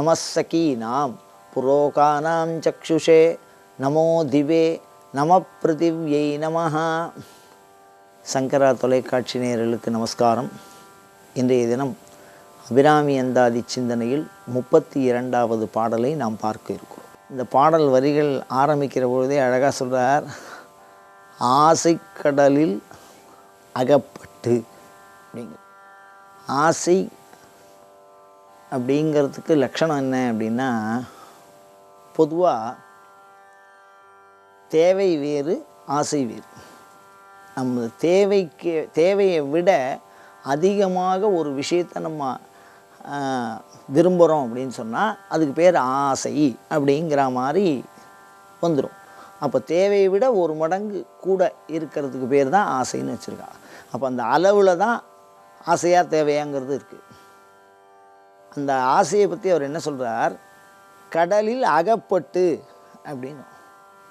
நமசகீனாம் புரோகானாம் சக்ஷுஷே நமோ திவே நம பிரதிவ்யை நமஹா சங்கரா தொலைக்காட்சி நேயர்களுக்கு நமஸ்காரம். இன்றைய தினம் அபிராமி அந்தாதி சிந்தனையில் முப்பத்தி இரண்டாவது பாடலை நாம் பார்க்க இருக்கிறோம். இந்த பாடல் வரிகள் ஆரம்பிக்கிற பொழுதே அழகாக சொல்கிறார் ஆசைக்கடலில் அகப்பட்டு அப்படிங்க. ஆசை அப்படிங்கிறதுக்கு லட்சணம் என்ன அப்படின்னா பொதுவாக தேவை வேறு ஆசை வேறு. நம்ம தேவைக்கு தேவையை விட அதிகமாக ஒரு விஷயத்தை நம்ம விரும்புகிறோம் அப்படின்னு சொன்னால் அதுக்கு பேர் ஆசை அப்படிங்கிற மாதிரி வந்துடும் அப்போ தேவையை விட ஒரு மடங்கு கூட இருக்கிறதுக்கு பேர் தான் ஆசைன்னு வச்சுருக்காங்க. அப்போ அந்த அளவில் தான் ஆசையாக தேவையாங்கிறது இருக்குது அந்த ஆசையை பற்றி அவர் என்ன சொல்கிறார் கடலில் அகப்பட்டு அப்படின்னு.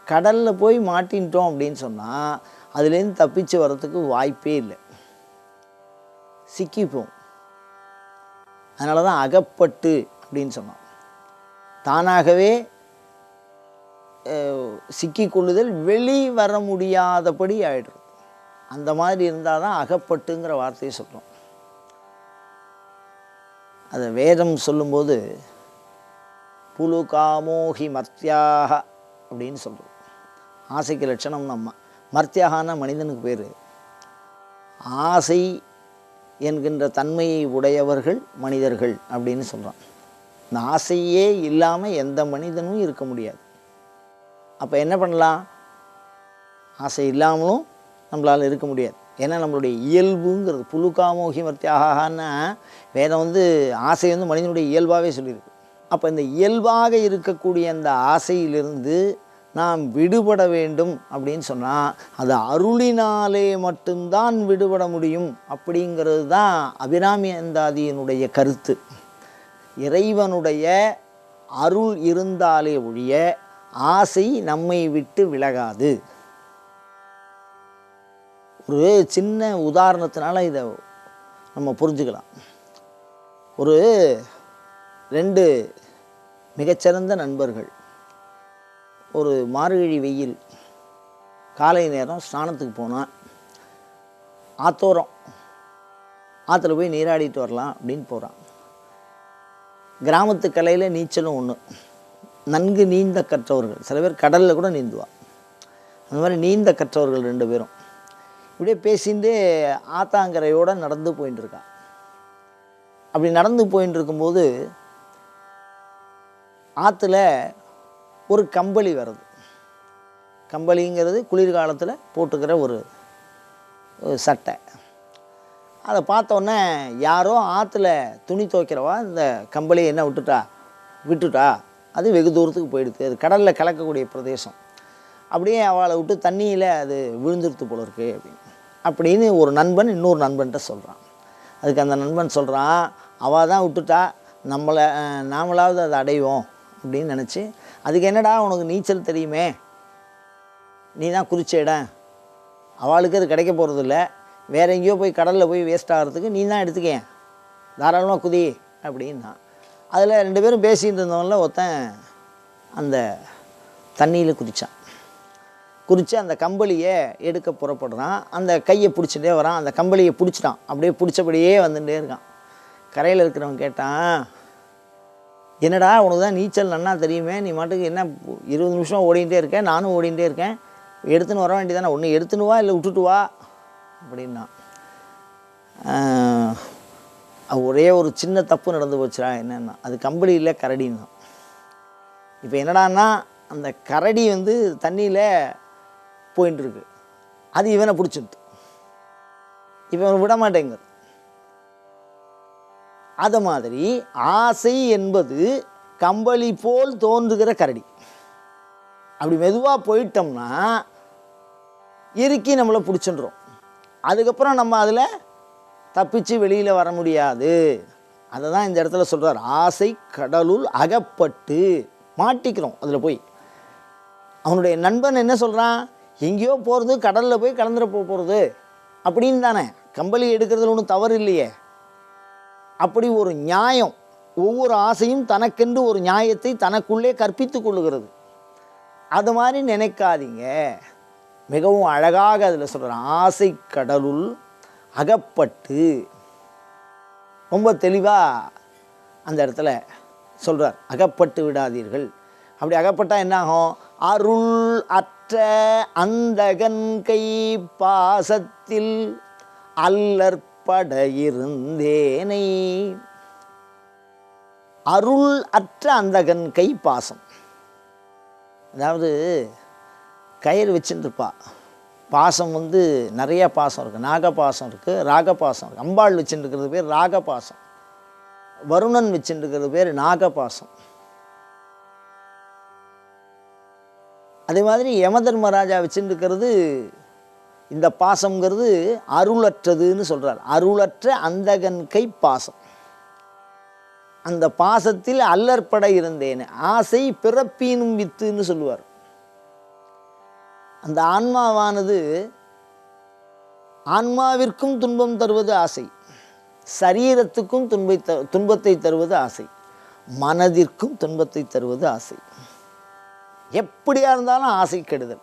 கடலில் போய் மாட்டின்ட்டோம் அப்படின்னு சொன்னால் அதுலேருந்து தப்பிச்சு வர்றதுக்கு வாய்ப்பே இல்லை. சிக்கிப்போம். அதனால தான் அகப்பட்டு அப்படின்னு சொன்னோம். தானாகவே சிக்கிக்கொள்ளுதல் வெளி வர முடியாதபடி ஆகிடும் அந்த மாதிரி இருந்தால் தான் அகப்பட்டுங்கிற வார்த்தையை சொல்கிறோம் அதை வேதம் சொல்லும்போது புலுகாமோஹி மர்த்தியாக அப்படின்னு சொல்கிறோம் ஆசைக்கு லட்சணம் நம்ம. மர்த்தியாகனா மனிதனுக்கு பேர். ஆசை என்கின்ற தன்மையை உடையவர்கள் மனிதர்கள் அப்படின்னு சொல்கிறான் இந்த ஆசையே இல்லாமல் எந்த மனிதனும் இருக்க முடியாது. அப்போ என்ன பண்ணலாம்? ஆசை இல்லாமலும் நம்மளால் இருக்க முடியாது. ஏன்னா நம்மளுடைய இயல்புங்கிறது புழுக்காமோகி மர்த்தியாகனா வேதம் வந்து ஆசை வந்து மனிதனுடைய இயல்பாகவே சொல்லியிருக்கு. அப்போ இந்த இயல்பாக இருக்கக்கூடிய அந்த ஆசையிலிருந்து நாம் விடுபட வேண்டும் அப்படின்னு சொன்னால் அது அருளினாலே மட்டும்தான் விடுபட முடியும் அப்படிங்கிறது தான் அபிராமி அந்தாதியினுடைய கருத்து. இறைவனுடைய அருள் இருந்தாலே ஒழிய ஆசை நம்மை விட்டு விலகாது. ஒரு சின்ன உதாரணத்தினால இதை நம்ம புரிஞ்சுக்கலாம். ஒரு ரெண்டு மிகச்சிறந்த நண்பர்கள். ஒரு மார்கழி வெயில் காலை நேரம் ஸ்நானத்துக்கு போனால் ஆத்தோரம் ஆற்றுல போய் நீராடிட்டு வரலாம் அப்படின்னு போகிறான் கிராமத்து கலையில் நீச்சலும் ஒன்று நன்கு நீந்த கற்றவர்கள். சில பேர் கடலில் கூட நீந்துவா அந்த மாதிரி நீந்த கற்றவர்கள் ரெண்டு பேரும். இப்படியே பேசிட்டு ஆத்தாங்கரையோடு நடந்து போயின்னு அப்படி நடந்து போயின்னு இருக்கும்போது ஆற்றுல ஒரு கம்பளி வருது. கம்பளிங்கிறது குளிர்காலத்தில் போட்டுக்கிற ஒரு ஒரு சட்டை. அதை பார்த்தோன்னே யாரோ ஆற்றுல துணி துவைக்கிறவா இந்த கம்பளியை என்ன விட்டுட்டா? விட்டுட்டா? அது வெகு தூரத்துக்கு போயிடுது. அது கடலில் கலக்கக்கூடிய பிரதேசம். அப்படியே அவளை விட்டு தண்ணியில் அது விழுந்துருத்து போல இருக்கு அப்படின்னு. அப்படின்னு ஒரு நண்பன் இன்னொரு நண்பன்கிட்ட சொல்கிறான் அதுக்கு அந்த நண்பன் சொல்கிறான் அவள் தான் விட்டுட்டா நம்மளை நாமளாவது அதை அடைவோம் அப்படின்னு நினச்சி அதுக்கு என்னடா உனக்கு நீச்சல் தெரியுமே? நீ தான் குறிச்ச இடம். அவளுக்கு அது கிடைக்க போகிறதில்ல வேற எங்கேயோ போய் கடலில் போய் வேஸ்ட் ஆகிறதுக்கு நீ தான் எடுத்துக்கேன் தாராளமாக குதி அப்படின்னா. அதில் ரெண்டு பேரும் பேசிகிட்டு இருந்தவங்கள ஒருத்தன் அந்த தண்ணியில் குதித்தான் குறித்து அந்த கம்பளியை எடுக்க புறப்படுறான். அந்த கையை பிடிச்சிட்டே வரான். அந்த கம்பளியை பிடிச்சிட்டான். அப்படியே பிடிச்சபடியே வந்துட்டே இருக்கான். கரையில் இருக்கிறவன் கேட்டான் என்னடா உனக்கு தான் நீச்சல் நன்னா தெரியுமே? நீ மாட்டுக்கு என்ன இருபது நிமிஷம் ஓடிகிட்டே இருக்கேன் நானும் ஓடிகிட்டே இருக்கேன். எடுத்துன்னு வர வேண்டியதானே ஒன்று எடுத்துன்னு வா இல்லை விட்டுட்டு வா. அப்படின்னா ஒரே ஒரு சின்ன தப்பு நடந்து போச்சுடா என்னென்னா அது கம்பளியில் கரடின்னு கரடின்னா இப்போ என்னடான்னா அந்த கரடி வந்து தண்ணியில் போயின்னு இருக்கு அது இவனை பிடிச்சிருது. இவன் விட மாட்டேங்குது அது மாதிரி ஆசை என்பது கம்பளி போல் தோன்றுகிற கரடி. அப்படி மெதுவாக போயிட்டோம்னா இறுக்கி நம்மளை பிடிச்சின்றோம். அதுக்கப்புறம் நம்ம அதில் தப்பிச்சு வெளியில் வர முடியாது. அதை தான் இந்த இடத்துல சொல்கிறார் ஆசை கடலுள் அகப்பட்டு மாட்டிக்கிறோம் அதில் போய். அவனுடைய நண்பன் என்ன சொல்கிறான் எங்கேயோ போகிறது கடலில் போய் கலந்துட போகிறது அப்படின்னு தானே. கம்பளி எடுக்கிறதுல ஒன்றும் தவறு இல்லையே. அப்படி ஒரு நியாயம் ஒவ்வொரு ஆசையும் தனக்கென்று ஒரு நியாயத்தை தனக்குள்ளே கற்பித்து கொள்ளுகிறது. அது மாதிரி நினைக்காதீங்க. மிகவும் அழகாக அதில் சொல்கிறேன் ஆசை கடலுள் அகப்பட்டு. ரொம்ப தெளிவாக அந்த இடத்துல சொல்கிறார் அகப்பட்டு விடாதீர்கள். அப்படி அகப்பட்டால் என்ன ஆகும் அருள் அற்ற அந்தகன் கை பாசத்தில் அல்லற்பட இருந்தேனை அருள் அற்ற அந்தகன் கை பாசம். அதாவது கயிறு வச்சுட்டுருப்பா பாசம் வந்து நிறைய பாசம் இருக்குது நாகபாசம் இருக்குது ராகபாசம் இருக்குது அம்பாள் வச்சுட்டுருக்கிறது பேர் ராகபாசம். வருணன் வச்சுட்டுருக்கிறது பேர் நாகபாசம். அதே மாதிரி யமதர்மராஜா வச்சுருக்கிறது இந்த பாசங்கிறது அருளற்றதுன்னு சொல்கிறார் அருளற்ற அந்தகன் கை பாசம். அந்த பாசத்தில் அல்லற்பட இருந்தேன். ஆசை பிறப்பீனும் வித்துன்னு சொல்லுவார். அந்த ஆன்மாவானது ஆன்மாவிற்கும் துன்பம் தருவது ஆசை. சரீரத்துக்கும் துன்பை த துன்பத்தை தருவது ஆசை. மனதிற்கும் துன்பத்தை தருவது ஆசை. எப்படியா இருந்தாலும் ஆசை கெடுதல்.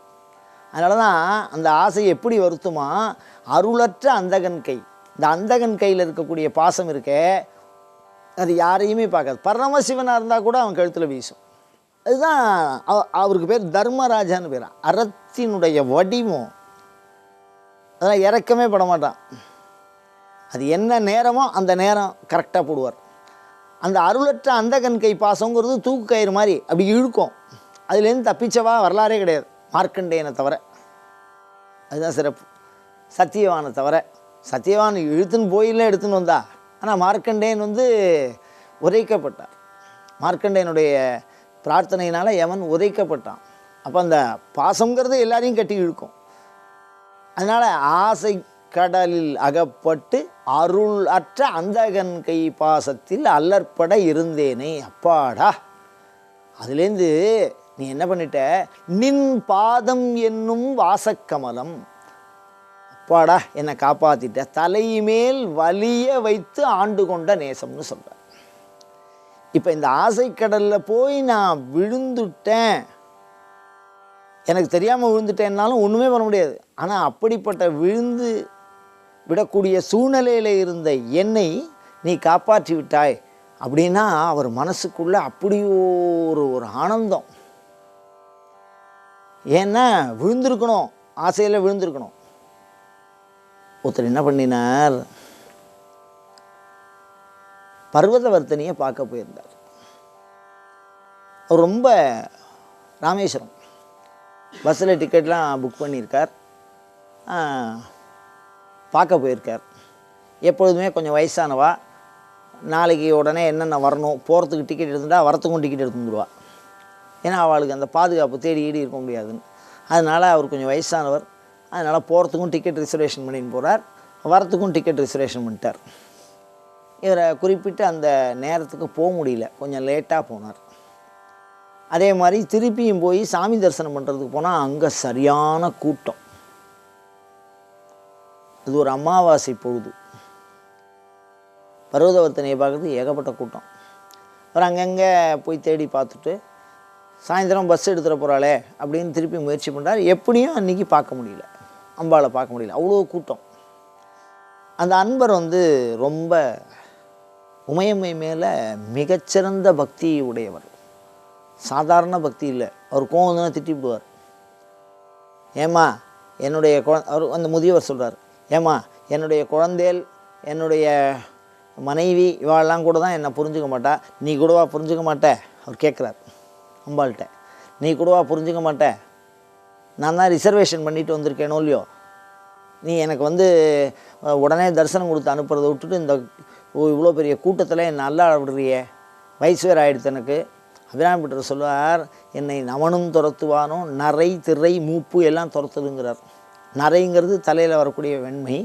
அதனால தான் அந்த ஆசை எப்படி வருத்துமா? அருளற்ற அந்தகன் கை. இந்த அந்தகன் கையில் இருக்கக்கூடிய பாசம் இருக்க அது யாரையுமே பார்க்காது. பரமசிவனாக இருந்தால் கூட அவன் கழுத்தில் வீசும். அதுதான் அவ- அவருக்கு பேர் தர்மராஜான்னு பேர். அறத்தினுடைய வடிவம். அதெல்லாம் இறக்கமே பட மாட்டான். அது என்ன நேரமோ அந்த நேரம் கரெக்டாக போடுவார். அந்த அருளற்ற அந்தகன் கை பாசங்கிறது தூக்கு கயிறு மாதிரி அப்படி இழுக்கும். அதுலேருந்து தப்பிச்சவா வரலாறே கிடையாது. மார்க்கண்டேயனை தவிர. அதுதான் சிறப்பு. சத்தியவானை தவிர. சத்தியவான் இழுத்துன்னு போயில எடுத்துன்னு வந்தா. ஆனால் மார்க்கண்டேயன் வந்து உரைக்கப்பட்டார் மார்க்கண்டேயனுடைய பிரார்த்தனையினால் எவன் உரைக்கப்பட்டான் அப்போ அந்த பாசங்கிறது எல்லாரையும் கட்டி இழுக்கும். அதனால் ஆசை கடலில் அகப்பட்டு அருள் அற்ற அந்தகன் கை பாசத்தில் அல்லற்பட இருந்தேனே. அப்பாடா. அதுலேருந்து நீ என்ன பண்ணிட்ட? நின் பாதம் என்னும் வாசக்கமலம். அப்பாடா என்னை காப்பாற்றிட்ட தலைமேல் வலிய வைத்து ஆண்டு கொண்ட நேசம்னு சொல்கிறார் இப்போ இந்த ஆசைக்கடலில் போய் நான் விழுந்துட்டேன். எனக்கு தெரியாமல் விழுந்துட்டேன்னாலும் ஒன்றுமே பண்ண முடியாது. ஆனால் அப்படிப்பட்ட விழுந்து விடக்கூடிய சூழ்நிலையில் இருந்த என்னை நீ காப்பாற்றி விட்டாய் அப்படின்னா அவர் மனசுக்குள்ளே அப்படி ஒரு ஒரு ஆனந்தம். ஏன்னா விழுந்திருக்கணும். ஆசையில் விழுந்திருக்கணும். ஒருத்தர் என்ன பண்ணினார்? பர்வதவர்த்தனியை பார்க்க போயிருந்தார். அவர் ரொம்ப ராமேஸ்வரம். பஸ்ஸில் டிக்கெட்லாம் புக் பண்ணியிருக்கார். பார்க்க போயிருக்கார். எப்பொழுதுமே கொஞ்சம் வயசானவா? நாளைக்கு உடனே என்னென்ன வரணும்? போகிறதுக்கு டிக்கெட் எடுத்துட்டா வரத்துக்கும் டிக்கெட் எடுத்து வந்துடுவா ஏன்னா அவளுக்கு அந்த பாதுகாப்பு தேடி ஈடி இருக்க முடியாதுன்னு. அதனால் அவர் கொஞ்சம் வயசானவர். அதனால் போகிறதுக்கும் டிக்கெட் ரிசர்வேஷன் பண்ணின்னு போகிறார் வரத்துக்கும் டிக்கெட் ரிசர்வேஷன் பண்ணிட்டார். இவரை குறிப்பிட்டு அந்த நேரத்துக்கு போக முடியல. கொஞ்சம் லேட்டாக போனார். அதே மாதிரி திருப்பியும் போய் சாமி தரிசனம் பண்ணுறதுக்கு போனால் அங்கே சரியான கூட்டம். இது ஒரு அமாவாசை பொழுது. பர்வதவர்த்தனையை பார்க்குறது ஏகப்பட்ட கூட்டம். அவர் அங்கங்கே போய் தேடி பார்த்துட்டு சாயந்தரம் பஸ் எடுத்துகிற போகிறாளே அப்படின்னு திருப்பி முயற்சி பண்ணுறாரு எப்படியும் அன்றைக்கி பார்க்க முடியல. அம்பாவை பார்க்க முடியல. அவ்வளோ கூட்டம். அந்த அன்பர் வந்து ரொம்ப உமையம்மை மேலே மிகச்சிறந்த பக்தி உடையவர். சாதாரண பக்தி இல்லை. அவர் கோவம் திட்டி விடுவார் ஏம்மா என்னுடைய குழ அவர் அந்த முதியவர் சொல்கிறார் ஏம்மா என்னுடைய குழந்தைகள் என்னுடைய மனைவி இவாளெல்லாம் கூட தான் என்னை புரிஞ்சுக்க மாட்டா. நீ கூடவா புரிஞ்சுக்க மாட்ட? அவர் கேட்குறார் அம்பாள்கிட்ட நீ கூடவா புரிஞ்சுக்க மாட்ட நான் தான் ரிசர்வேஷன் பண்ணிட்டு வந்திருக்கேனோ இல்லையோ? நீ எனக்கு வந்து உடனே தரிசனம் கொடுத்து அனுப்புறதை விட்டுட்டு இந்த இவ்வளோ பெரிய கூட்டத்தில் என்னை நல்லா விடுறியே வயசு வேறு ஆகிடுது எனக்கு. அபிராமிபட்டர் சொல்லுவார் என்னை நவனும் துரத்துவானோ நரை திரை மூப்பு எல்லாம் துரத்துதுங்கிறார். நரைங்கிறது தலையில் வரக்கூடிய வெண்மை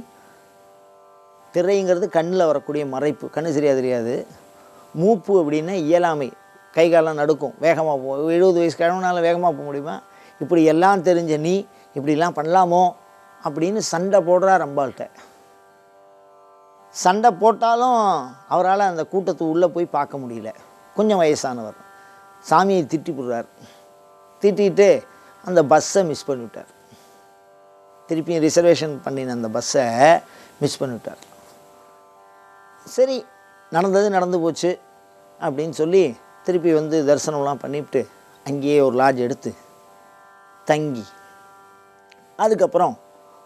திரைங்கிறது கண்ணில் வரக்கூடிய மறைப்பு. கண்ணு சரியாக தெரியாது. மூப்பு அப்படின்னா இயலாமை. கை காலம் நடுக்கும். வேகமாக போ எழுபது வயசு கிழமனால வேகமாக போக முடியுமா? இப்படி எல்லாம் தெரிஞ்ச நீ இப்படிலாம் பண்ணலாமோ? அப்படின்னு சண்டை போடுறார் அம்பாள்கிட்ட சண்டை போட்டாலும் அவரால் அந்த கூட்டத்து உள்ளே போய் பார்க்க முடியல. கொஞ்சம் வயசானவர். சாமியை திட்டி போடுறார் திட்டிட்டு அந்த பஸ்ஸை மிஸ் பண்ணிவிட்டார். திருப்பியும் ரிசர்வேஷன் பண்ணின அந்த பஸ்ஸை மிஸ் பண்ணிவிட்டார். சரி நடந்தது நடந்து போச்சு அப்படின்னு சொல்லி திருப்பி வந்து தரிசனம்லாம் பண்ணிவிட்டு அங்கேயே ஒரு லாட்ஜ் எடுத்து தங்கி அதுக்கப்புறம்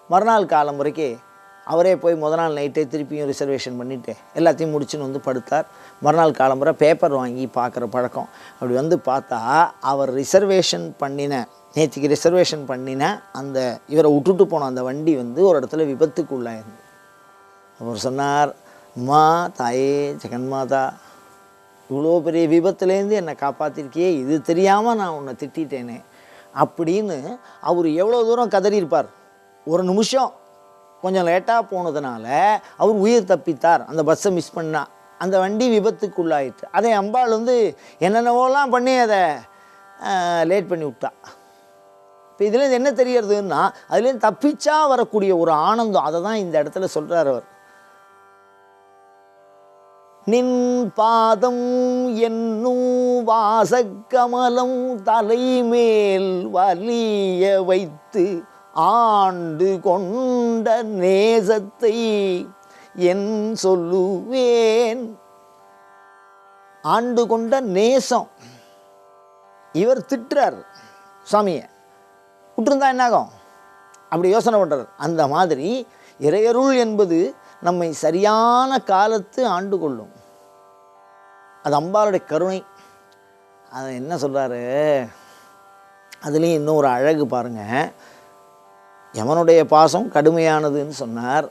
மறுநாள் காலம் வரைக்கும் அவரே போய் முத நாள் நைட்டே திருப்பியும் ரிசர்வேஷன் பண்ணிவிட்டு எல்லாத்தையும் முடிச்சுன்னு வந்து படுத்தார். மறுநாள் காலம்புற பேப்பர் வாங்கி பார்க்குற பழக்கம். அப்படி வந்து பார்த்தா அவர் ரிசர்வேஷன் பண்ணின நேற்றுக்கு ரிசர்வேஷன் பண்ணின அந்த இவரை விட்டுட்டு போன அந்த வண்டி வந்து ஒரு இடத்துல விபத்துக்கு உள்ளாயிருந்து அவர் சொன்னார் அம்மா தாயே ஜெகன்மாதா இவ்வளோ பெரிய விபத்துலேருந்து என்னை காப்பாற்றிருக்கியே இது தெரியாமல் நான் உன்னை திட்டிட்டேனே. அப்படின்னு அவர் எவ்வளோ தூரம் கதறியிருப்பார். ஒரு நிமிஷம். கொஞ்சம் லேட்டாக போனதுனால அவர் உயிர் தப்பித்தார். அந்த பஸ்ஸை மிஸ் பண்ணா. அந்த வண்டி விபத்துக்குள்ளாயிட்டு அதை அம்பாள் வந்து என்னென்னவோலாம் பண்ணி அதை லேட் பண்ணி விட்டா. இப்போ இதுலேருந்து என்ன தெரியறதுன்னா அதுலேருந்து தப்பிச்சா வரக்கூடிய ஒரு ஆனந்தம். அதை தான் இந்த இடத்துல சொல்கிறார் அவர். நின் பாதம் என்னும் வாசக்கமலம் தலைமேல் வலிய வைத்து ஆண்டு கொண்ட நேசத்தை என் சொல்லுவேன். ஆண்டு கொண்ட நேசம். இவர் திட்டுறார் சாமியை விட்டுருந்தா என்னாகும்? அப்படி யோசனை பண்ணுறார் அந்த மாதிரி இறையருள் என்பது நம்மை சரியான காலத்து ஆண்டு கொள்ளும். அது அம்பாளுடைய கருணை. அதை என்ன சொல்கிறாரு அதுலேயும் இன்னும் ஒரு அழகு பாருங்கள் யமனுடைய பாசம் கடுமையானதுன்னு சொன்னார்.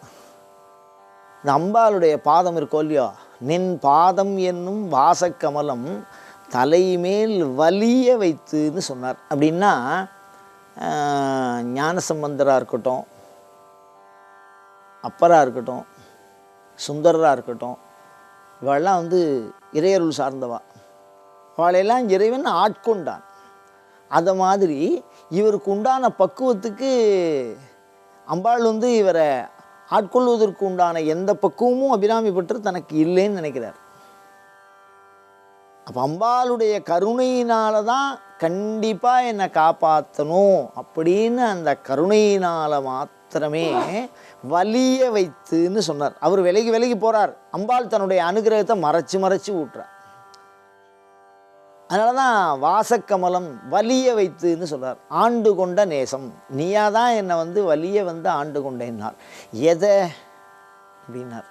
இந்த அம்பாளுடைய பாதம் இருக்கோ இல்லையோ? நின் பாதம் என்னும் வாசக்கமலம் தலைமேல் வலிய வைத்துன்னு சொன்னார். அப்படின்னா ஞானசம்பந்தராக இருக்கட்டும் அப்பராக இருக்கட்டும் சுந்தரராக இருக்கட்டும். இவெல்லாம் வந்து இறையருள் சார்ந்தவா. அவளையெல்லாம் இறைவன் ஆட்கொண்டான். அதை மாதிரி இவருக்கு உண்டான பக்குவத்துக்கு அம்பாள் வந்து இவரை ஆட்கொள்வதற்கு உண்டான எந்த பக்குவமும் அபிராமி பெற்று தனக்கு இல்லைன்னு நினைக்கிறார். அப்போ அம்பாளுடைய கருணையினால தான் கண்டிப்பாக என்னை காப்பாற்றணும் அப்படின்னு அந்த கருணையினால் மாத்திரமே வலிய வைத்துன்னு சொன்னார். அவர் விலகி விலகி போகிறார் அம்பாள் தன்னுடைய அனுகிரகத்தை மறைச்சு மறைச்சு ஊட்டுறார் அதனால தான் வாசக்கமலம் வலிய வைத்துன்னு சொல்கிறார் ஆண்டு கொண்ட நேசம். நீயா தான் என்னை வந்து வலிய வந்து ஆண்டு கொண்டேன்னார். எதை? அப்படின்னார்.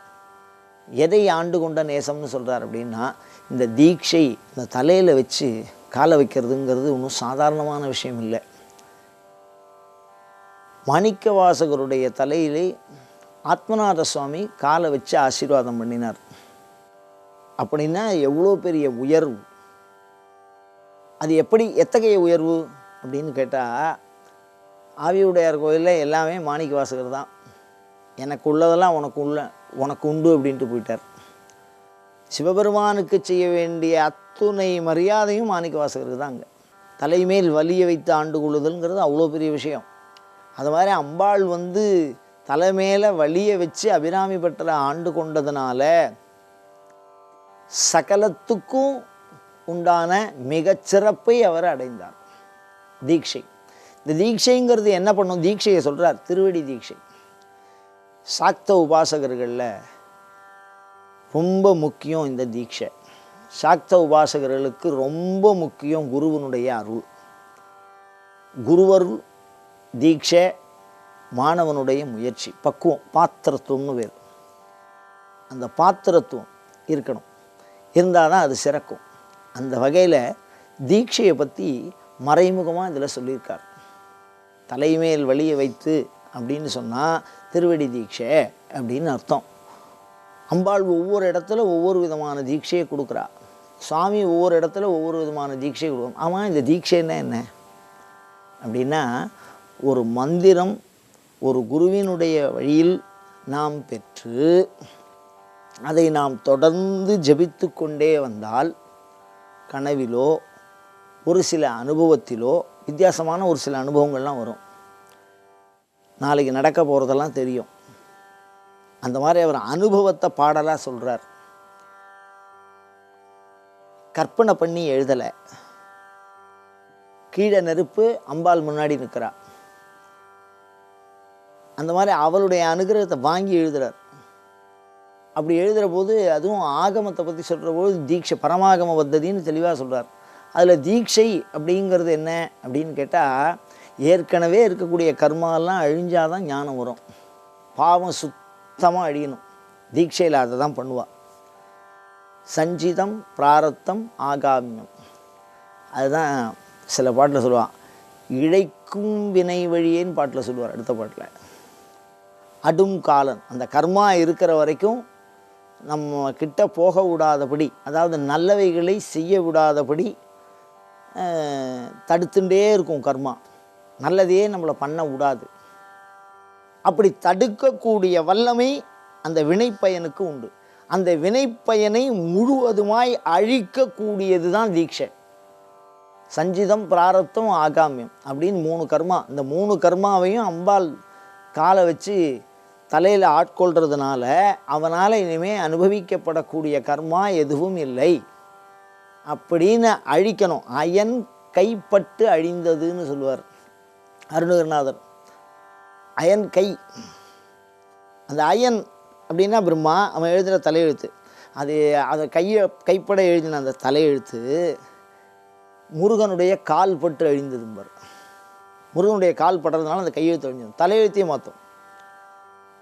எதை ஆண்டு கொண்ட நேசம்னு சொல்கிறார் அப்படின்னா இந்த தீட்சை இந்த தலையில் வச்சு காலை வைக்கிறதுங்கிறது ஒன்றும் சாதாரணமான விஷயம் இல்லை. மாணிக்க வாசகருடைய தலையிலே ஆத்மநாத சுவாமி காலை வச்சு ஆசீர்வாதம் பண்ணினார். அப்படின்னா எவ்வளோ பெரிய உயர்வு? அது எப்படி எத்தகைய உயர்வு? அப்படின்னு கேட்டால் ஆவியுடையார் கோயிலில் எல்லாமே மாணிக்க வாசகர் தான். எனக்கு உள்ளதெல்லாம் உனக்கு உள்ள உனக்கு உண்டு அப்படின்ட்டு போயிட்டார். சிவபெருமானுக்கு செய்ய வேண்டிய அத்துணை மரியாதையும் மாணிக்க வாசகருக்கு தான் அங்கே. தலைமேல் வலிய வைத்து ஆண்டு கொள்ளுதல்ங்கிறது அவ்வளோ பெரிய விஷயம். அது மாதிரி அம்பாள் வந்து தலைமேல வலிய வச்சு அபிராமி பெற்ற ஆண்டு கொண்டதுனால சகலத்துக்கும் உண்டான மிகச்சிறப்பை அவர் அடைந்தார். தீட்சை. இந்த தீட்சைங்கிறது என்ன பண்ணும்? தீட்சையை சொல்கிறார் திருவடி தீட்சை. சாக்த உபாசகர்களில் ரொம்ப முக்கியம் இந்த தீட்சை. சாக்த உபாசகர்களுக்கு ரொம்ப முக்கியம் குருவனுடைய அருள். குருவருள் தீட்சை மாணவனுடைய முயற்சி பக்குவம் பாத்திரத்துவம்னு பேர் அந்த பாத்திரத்துவம் இருக்கணும். இருந்தால் தான் அது சிறக்கும். அந்த வகையில் தீட்சையை பற்றி மறைமுகமாக இதில் சொல்லியிருக்கார். தலைமேல் வழியை வைத்து அப்படின்னு சொன்னால் திருவடி தீட்சை அப்படின்னு அர்த்தம். அம்பாள் ஒவ்வொரு இடத்துல ஒவ்வொரு விதமான தீட்சையை கொடுக்குறா. சுவாமி ஒவ்வொரு இடத்துல ஒவ்வொரு விதமான தீட்சை கொடுக்கும். ஆமாம் இந்த தீட்சைன்னா என்ன அப்படின்னா ஒரு மந்திரம் ஒரு குருவினுடைய வழியில் நாம் பெற்று அதை நாம் தொடர்ந்து ஜபித்து கொண்டே வந்தால் கனவிலோ ஒரு சில அனுபவத்திலோ வித்தியாசமான ஒரு சில அனுபவங்கள்லாம் வரும். நாளைக்கு நடக்க போகிறதெல்லாம் தெரியும். அந்த மாதிரி அவர் அனுபவத்தை பாடலாக சொல்கிறார் கற்பனை பண்ணி எழுதலை. கீழே நெருப்பு அம்பாள் முன்னாடி நிற்கிறாள் அந்த மாதிரி அவளுடைய அனுகிரகத்தை வாங்கி எழுதுறார். அப்படி எழுதுகிற போது அதுவும் ஆகமத்தை பற்றி சொல்கிற போது தீட்சை பரமாகம பத்ததின்னு தெளிவாக சொல்கிறார் அதில் தீட்சை அப்படிங்கிறது என்ன அப்படின்னு கேட்டால் ஏற்கனவே இருக்கக்கூடிய கர்மாலாம் அழிஞ்சாதான் ஞானம் வரும். பாவம் சுத்தமாக அழியணும். தீட்சையில் அதை தான் பண்ணுவாள் சஞ்சிதம் பிராரத்தம் ஆகாமியம். அதுதான் சில பாட்டில் சொல்லுவான். இழைக்கும் வினை வழியேன்னு பாட்டில் சொல்லுவார் அடுத்த பாட்டில். அடும் காலன். அந்த கர்மா இருக்கிற வரைக்கும் நம்ம கிட்ட போக விடாதபடி அதாவது நல்லவைகளை செய்ய விடாதபடி தடுத்துட்டே இருக்கும் கர்மா. நல்லதையே நம்மளை பண்ண விடாது. அப்படி தடுக்கக்கூடிய வல்லமை அந்த வினைப்பயனுக்கு உண்டு. அந்த வினைப்பயனை முழுவதுமாய் அழிக்கக்கூடியது தான் தீட்சை. சஞ்சிதம் பிராரத்தம் ஆகாமியம் அப்படின்னு மூணு கர்மா. இந்த மூணு கர்மாவையும் அம்பாள் காலை வச்சு தலையில் ஆட்கொள்கிறதுனால அவனால் இனிமேல் அனுபவிக்கப்படக்கூடிய கர்மா எதுவும் இல்லை. அப்படின்னு அழிக்கணும். அயன் கைப்பட்டு அழிந்ததுன்னு சொல்லுவார் அருணகிரிநாதர். அயன் கை. அந்த அயன் அப்படின்னா பிரம்மா அவன் எழுதுகிற தலையெழுத்து. அது அதை கையை கைப்பட எழுதின அந்த தலையெழுத்து முருகனுடைய கால் பட்டு அழிந்ததும்பார் முருகனுடைய கால் படுறதுனால அந்த கையெழுத்து அழிஞ்சது. தலையெழுத்தையே மாற்றும்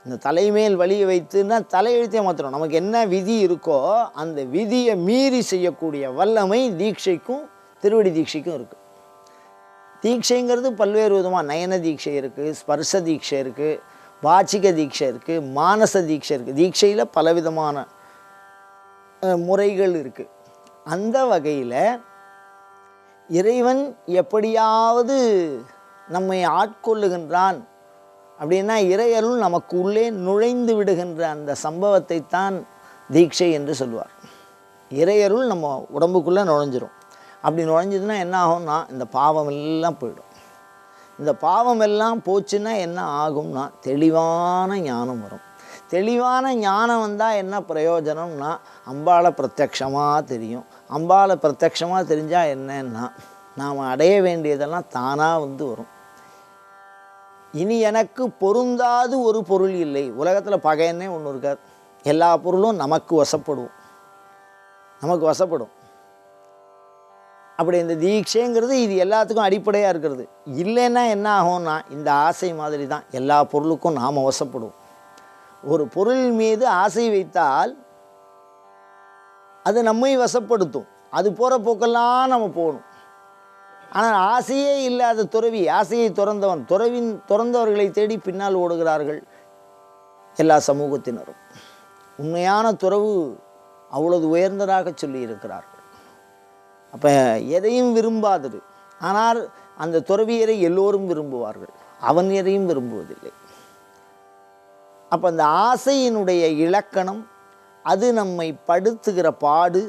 இந்த தலைமேல் வழியை வைத்துன்னா தலையெழுத்தையே மாற்றணும் நமக்கு என்ன விதி இருக்கோ அந்த விதியை மீறி செய்யக்கூடிய வல்லமை தீட்சைக்கும் திருவடி தீட்சைக்கும் இருக்குது தீட்சைங்கிறது பல்வேறு விதமாக நயன தீட்சை இருக்குது ஸ்பர்ச தீட்சை இருக்குது வாச்சிக தீட்சை இருக்குது மானச தீட்சை இருக்குது தீட்சையில் பலவிதமான முறைகள் இருக்குது அந்த வகையில் இறைவன் எப்படியாவது நம்மை ஆட்கொள்ளுகின்றான் அப்படின்னா இறையருள் நமக்கு உள்ளே நுழைந்து விடுகின்ற அந்த சம்பவத்தை தான் தீட்சை என்று சொல்லுவார் இறையருள் நம்ம உடம்புக்குள்ளே நுழைஞ்சிரும். அப்படி நுழைஞ்சதுன்னா என்ன ஆகும்னா இந்த பாவம் எல்லாம் போயிடும். இந்த பாவம் எல்லாம் போச்சுன்னா என்ன ஆகும்னா தெளிவான ஞானம் வரும். தெளிவான ஞானம் வந்தால் என்ன பிரயோஜனம்னா அம்பாளை பிரத்யக்ஷமாக தெரியும். அம்பாளை பிரத்யக்ஷமாக தெரிஞ்சால் என்னன்னா நாம் அடைய வேண்டியதெல்லாம் தானாக வந்து வரும். இனி எனக்கு பொருந்தாது ஒரு பொருள் இல்லை. உலகத்தில் பகையன்னே ஒன்று இருக்கார் எல்லா பொருளும் நமக்கு வசப்படும் நமக்கு வசப்படும். அப்படி இந்த தீட்சைங்கிறது இது எல்லாத்துக்கும் அடிப்படையாக இருக்கிறது. இல்லைன்னா என்ன ஆகும்னா இந்த ஆசை மாதிரி தான் எல்லா பொருளுக்கும் நாம் வசப்படுவோம். ஒரு பொருள் மீது ஆசை வைத்தால் அது நம்மை வசப்படுத்தும். அது போகிற போக்கெல்லாம் நம்ம போகணும். ஆனால் ஆசையே இல்லாத துறவி ஆசையை துறந்தவன் துறவின் துறந்தவர்களை தேடி பின்னால் ஓடுகிறார்கள் எல்லா சமூகத்தினரும். உண்மையான துறவு அவ்வளவு உயர்ந்ததாக சொல்லியிருக்கிறார். அப்போ எதையும் விரும்பாதது. ஆனால் அந்த துறவியரை எல்லோரும் விரும்புவார்கள். அவன் எதையும் விரும்புவதில்லை. அப்போ அந்த ஆசையினுடைய இலக்கணம் அது நம்மை படுத்துகிற பாடு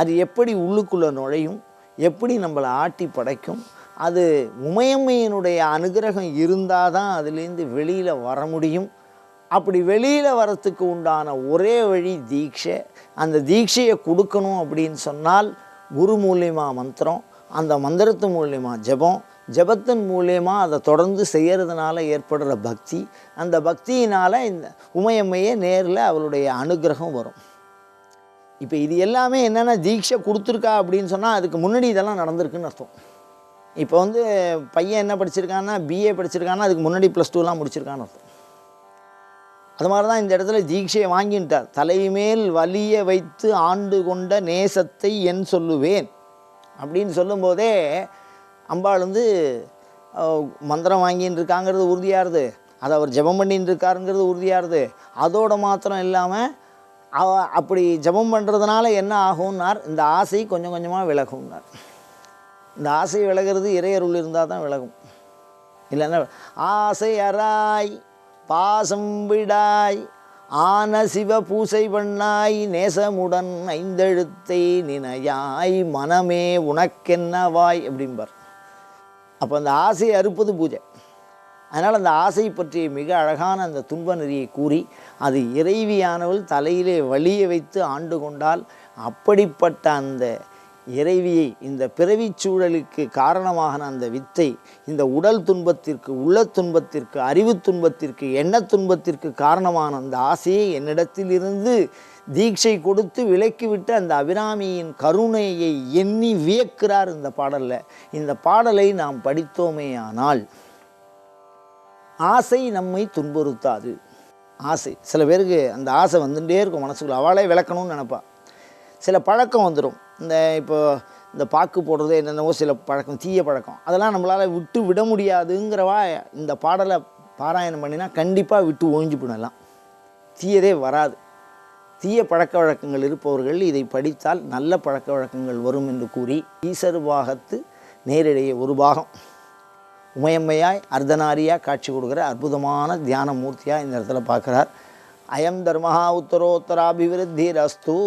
அது எப்படி உள்ளுக்குள்ளே நுழையும் எப்படி நம்மளை ஆட்டி படைக்கும் அது உமையம்மையினுடைய அனுகிரகம் இருந்தால் தான் அதுலேருந்து வெளியில் வர முடியும். அப்படி வெளியில் வரத்துக்கு உண்டான ஒரே வழி தீட்சை. அந்த தீட்சையை கொடுக்கணும் அப்படின்னு சொன்னால் குரு மூலியமாக மந்திரம் அந்த மந்திரத்து மூலியமாக ஜெபம் ஜெபத்தின் மூலியமாக அதை தொடர்ந்து செய்கிறதுனால ஏற்படுற பக்தி அந்த பக்தியினால் இந்த உமையம்மையே நேரில் அவளுடைய அனுகிரகம் வரும். இப்போ இது எல்லாமே என்னென்ன தீட்சை கொடுத்துருக்கா அப்படின்னு சொன்னால் அதுக்கு முன்னாடி இதெல்லாம் நடந்திருக்குன்னு அர்த்தம். இப்போ வந்து பையன் என்ன படிச்சிருக்கான்னா பிஏ படிச்சிருக்கான்னா அதுக்கு முன்னாடி ப்ளஸ் டூலாம் முடிச்சிருக்கான்னு அர்த்தம். அது மாதிரி தான் இந்த இடத்துல தீட்சையை வாங்கிட்டார் தலைமேல் வலிய வைத்து ஆண்டு கொண்ட நேசத்தை என் சொல்லுவேன். அப்படின்னு சொல்லும்போதே அம்பாள் வந்து மந்திரம் வாங்கின்னு இருக்காங்கிறது உறுதியாகுது அதை அவர் ஜெபம் பண்ணின்னு இருக்காருங்கிறது உறுதியாகுது அதோடு மாத்திரம் இல்லாமல் அவ அப்படி ஜெபம் பண்ணுறதுனால என்ன ஆகும்னார் இந்த ஆசை கொஞ்சம் கொஞ்சமாக விலகும்னார். இந்த ஆசை விலகிறது இறையருள் இருந்தால் தான் விலகும். இல்லைன்னா ஆசை அராய் பாசம் விடாய். ஆன சிவ பூசை பண்ணாய். நேசமுடன் ஐந்தெழுத்தை நினையாய். மனமே உனக்கென்னவாய் அப்படிம்பார். அப்போ அந்த ஆசையை அறுப்பது பூஜை. அதனால் அந்த ஆசை பற்றிய மிக அழகான அந்த துன்ப நெறியை கூறி அது இறைவியானவள் தலையிலே வழியை வைத்து ஆண்டு கொண்டால் அப்படிப்பட்ட அந்த இறைவியை இந்த பிறவிச் சூழலுக்கு காரணமான அந்த வித்தை இந்த உடல் துன்பத்திற்கு உள்ள துன்பத்திற்கு அறிவு துன்பத்திற்கு எண்ண துன்பத்திற்கு காரணமான அந்த ஆசையை என்னிடத்திலிருந்து தீட்சை கொடுத்து விலக்கிவிட்டு அந்த அபிராமியின் கருணையை எண்ணி வியக்கிறார் இந்த பாடலில். இந்த பாடலை நாம் படித்தோமேயானால் ஆசை நம்மை துன்புறுத்தாது. ஆசை. சில பேருக்கு அந்த ஆசை வந்துட்டே இருக்கும் மனசுக்குள்ள. அவளே விளக்கணும்னு நினப்பா. சில பழக்கம் வந்துடும் இந்த இப்போ இந்த பாக்கு போடுறது என்னென்னவோ சில பழக்கம் தீய பழக்கம். அதெல்லாம் நம்மளால் விட்டு விட முடியாதுங்கிறவா இந்த பாடலை பாராயணம் பண்ணினா கண்டிப்பாக விட்டு ஒழிஞ்சு போடலாம் தீயதே வராது. தீய பழக்க வழக்கங்கள் இருப்பவர்கள் இதை படித்தால் நல்ல பழக்க வழக்கங்கள் வரும் என்று கூறி ஈசர் பாகத்து நேரிடையே ஒரு பாகம். உமையம்மையாய் அர்த்தநாரியாக காட்சி கொடுக்குற அற்புதமான தியான மூர்த்தியாக இந்த இடத்துல பார்க்குறார். அயம் தர்மஹா உத்தரோத்தராபிவிருத்தி ரஸ்தூ